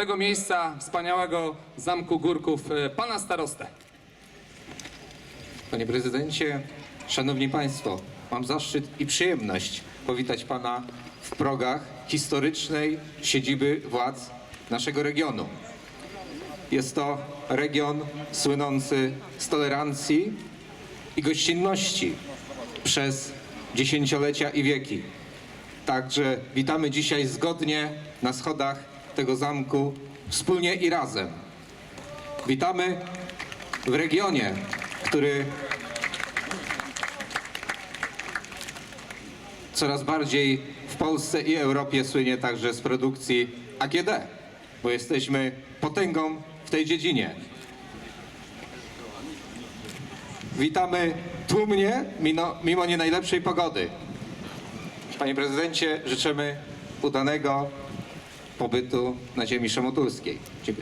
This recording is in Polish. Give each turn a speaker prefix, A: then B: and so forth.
A: tego miejsca wspaniałego Zamku Górków e, pana starostę.
B: Panie prezydencie, szanowni państwo, mam zaszczyt i przyjemność powitać pana w progach historycznej siedziby władz naszego regionu. Jest to region słynący z tolerancji i gościnności przez dziesięciolecia i wieki. Także witamy dzisiaj zgodnie na schodach tego zamku wspólnie i razem. Witamy w regionie, który coraz bardziej w Polsce i Europie słynie także z produkcji AGD, bo jesteśmy potęgą w tej dziedzinie. Witamy tłumnie, mimo, mimo nie najlepszej pogody. Panie prezydencie, życzymy udanego pobytu na ziemi szamotulskiej. Dziękuję.